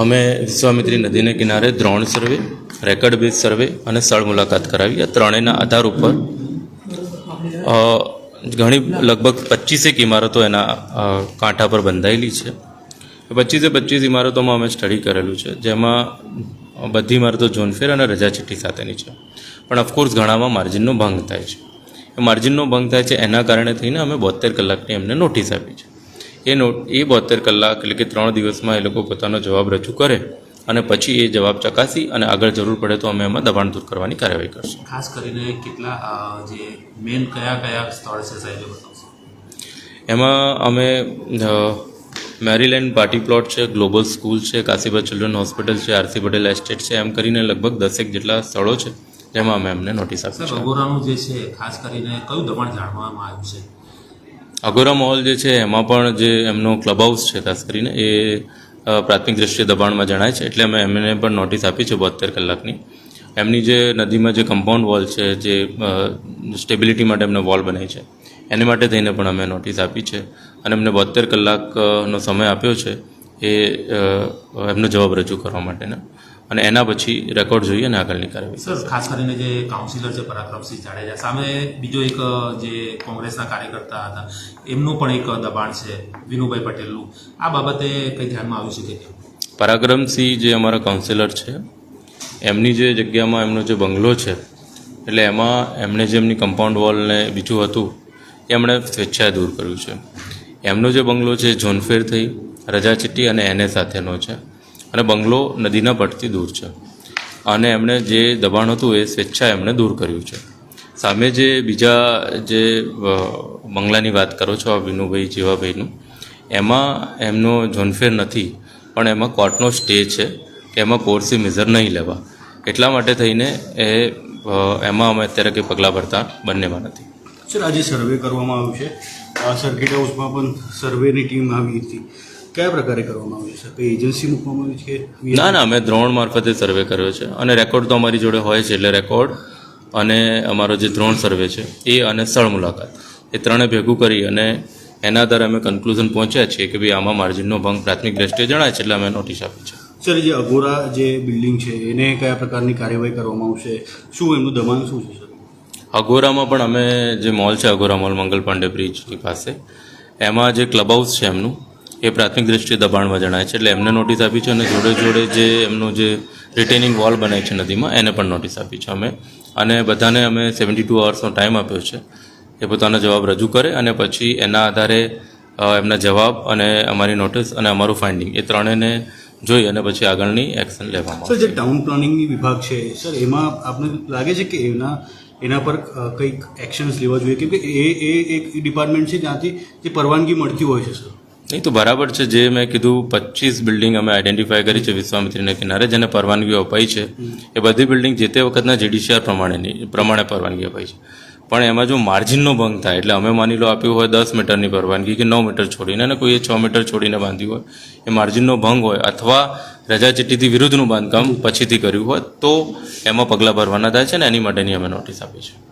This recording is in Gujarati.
અમે વિશ્વામિત્રી નદીને કિનારે drone survey, record base survey અને સ્થળ મુલાકાત કરાવી. આ ત્રણેયના આધાર ઉપર ઘણી લગભગ પચીસેક ઇમારતો એના કાંઠા પર બંધાયેલી છે. પચીસે પચીસ ઇમારતોમાં અમે સ્ટડી કરેલું છે, જેમાં બધી ઇમારતો ઝોનફેર અને રજા ચિઠ્ઠી સાથેની છે. પણ ઓફકોર્સ ઘણામાં માર્જિનનો ભંગ થાય છે. માર્જિનનો ભંગ થાય છે એના કારણે થઈને અમે બોતેર કલાકની એમને નોટિસ આપી છે. એ નોટ એ બોતેર કલાક એટલે કે ત્રણ દિવસમાં એ લોકો પોતાનો જવાબ રજૂ કરે અને પછી એ જવાબ ચકાસી અને આગળ જરૂર પડે તો અમે એમાં દબાણ દૂર કરવાની કાર્યવાહી કરશું. ખાસ કરીને કેટલા જે મેન કયા કયા સ્થળ છે સાહેબ એમાં અમે મેરીલેન્ડ પાર્ટી પ્લોટ છે ગ્લોબલ સ્કૂલ છે કાશીબા ચિલ્ડ્રન હોસ્પિટલ છે આરસી પટેલ એસ્ટેટ છે એમ કરીને લગભગ દસેક જેટલા સ્થળો છે જેમાં અમે એમને નોટિસ આપી છે અગોરાનું જે છે ખાસ કરીને કયું દબાણ જાણવામાં આવ્યું છે? અગોરા મોલ જે છે, એમાં પણ જે એમનો ક્લબ હાઉસ છે, ખાસ કરીને એ પ્રાથમિક દ્રષ્ટિએ દબાણમાં જણાય છે. એટલે અમે એમને પણ નોટિસ આપી છે બોતેર કલાકની. એમની જે નદીમાં જે કમ્પાઉન્ડ વોલ છે, જે સ્ટેબિલિટી માટે એમને વોલ બનાવી છે. એને માટે થઈને પણ અમે નોટિસ આપી છે. અને એમને બોતેર કલાકનો સમય આપ્યો છે. એ એમનો જવાબ રજૂ કરવા માટેના. અને એના પછી રેકોર્ડ જોઈએ અને આગળની કાર્યવાહી. સર ખાસ કરીને જે કાઉન્સિલર છે પરાક્રમસિંહ જાડેજા સામે બીજો એક જે કોંગ્રેસના કાર્યકર્તા હતા એમનું પણ એક દબાણ છે વિનુભાઈ પટેલનું. આ બાબતે કંઈ ધ્યાનમાં આવ્યું છે કે કેમ? પરાક્રમસિંહ જે અમારા કાઉન્સિલર છે એમની જે જગ્યામાં એમનો જે બંગલો છે એટલે એમાં એમણે જે એમની કમ્પાઉન્ડ વોલને બીજું હતું એ એમણે સ્વેચ્છાએ દૂર કર્યું છે. એમનો જે બંગલો છે ઝોનફેર થઈ રજા ચિઠ્ઠી અને એને સાથેનો છે. અને બંગલો નદીના પટથી દૂર છે. અને એમણે જે દબાણ હતું એ સ્વેચ્છાએ એમણે દૂર કર્યું છે. સામે જે બીજા જે બંગલાની વાત કરો છો વિનુભાઈ જીવાભાઈનું, એમાં એમનો જોનફેર નથી, પણ એમાં કોર્ટનો સ્ટે છે કે એમાં કોર્સી મેઝર નહીં લેવા. એટલા માટે થઈને એ એમાં અમે અત્યારે કંઈ પગલાં ભરતા બંનેમાં નથી. સર, આજે સર્વે કરવામાં આવ્યું છે. આ સર્કિટ હાઉસમાં પણ સર્વેની ટીમ આવી હતી. કયા પ્રકારે કરવામાં આવ્યું છે? કઈ એજન્સી મૂકવામાં આવી છે ના ના અમે દ્રોણ મારફતે સર્વે કર્યો છે. અને રેકોર્ડ તો અમારી જોડે હોય છે એટલે રેકોર્ડ અને અમારો જે દ્રોણ સર્વે છે એ અને સ્થળ મુલાકાત. એ ત્રણે ભેગું કરી અને એના આધારે અમે કન્ક્લુઝન પહોંચ્યા છીએ કે ભાઈ આમાં માર્જિનનો ભંગ પ્રાથમિક દ્રષ્ટિએ જણાય છે એટલે અમે નોટિસ આપી છે. સર જે અગોરા જે બિલ્ડિંગ છે એને કયા પ્રકારની કાર્યવાહી કરવામાં આવશે? શું એમનું દબાણ શું છે સર અગોરામાં પણ અમે જે મોલ છે અગોરા મોલ મંગલ પાંડે બ્રિજની પાસે એમાં જે ક્લબ હાઉસ છે એમનું એ પ્રાથમિક દ્રષ્ટિએ દબાણમાં જણાય છે. એટલે એમને નોટિસ આપી છે અને જોડે જોડે જે એમનું જે રિટેનિંગ વોલ બનાવી છે નદીમાં એને પણ નોટિસ આપી છે અમે. અને બધાને અમે સેવન્ટી ટુ અવર્સનો ટાઈમ આપ્યો છે. એ પોતાનો જવાબ રજૂ કરે અને પછી એના આધારે એમના જવાબ અને અમારી નોટિસ અને અમારું ફાઇન્ડિંગ એ ત્રણેયને જોઈ અને પછી આગળની એક્શન લેવામાં સર જે ટાઉન પ્લાનિંગની વિભાગ છે સર એમાં આપને લાગે છે કે એના એના પર કંઈક એક્શન્સ લેવા જોઈએ? કેમ કે એ એ એક ડિપાર્ટમેન્ટ છે જ્યાંથી જે પરવાનગી મળતી હોય છે સર નહીં, તો બરાબર છે જે મેં કીધું, પચીસ બિલ્ડિંગ અમે આઈડેન્ટિફાય કરી છે વિશ્વામિત્રીના કિનારે, જેને પરવાનગીઓ અપાઈ છે. એ બધી બિલ્ડિંગ જે તે વખતના જીડીસીઆર પ્રમાણેની, પ્રમાણે પરવાનગી અપાઈ છે. પણ એમાં જો માર્જિનનો ભંગ થાય, એટલે અમે માની લો આપ્યું હોય દસ મીટરની પરવાનગી કે નવ મીટર છોડીને, અને કોઈએ છ મીટર છોડીને બાંધ્યું હોય, એ માર્જિનનો ભંગ હોય, અથવા રજા ચીઠ્ઠીથી વિરુદ્ધનું બાંધકામ પછીથી કર્યું હોય, તો એમાં પગલાં ભરવાના થાય છે ને એની માટેની અમે નોટિસ આપી છે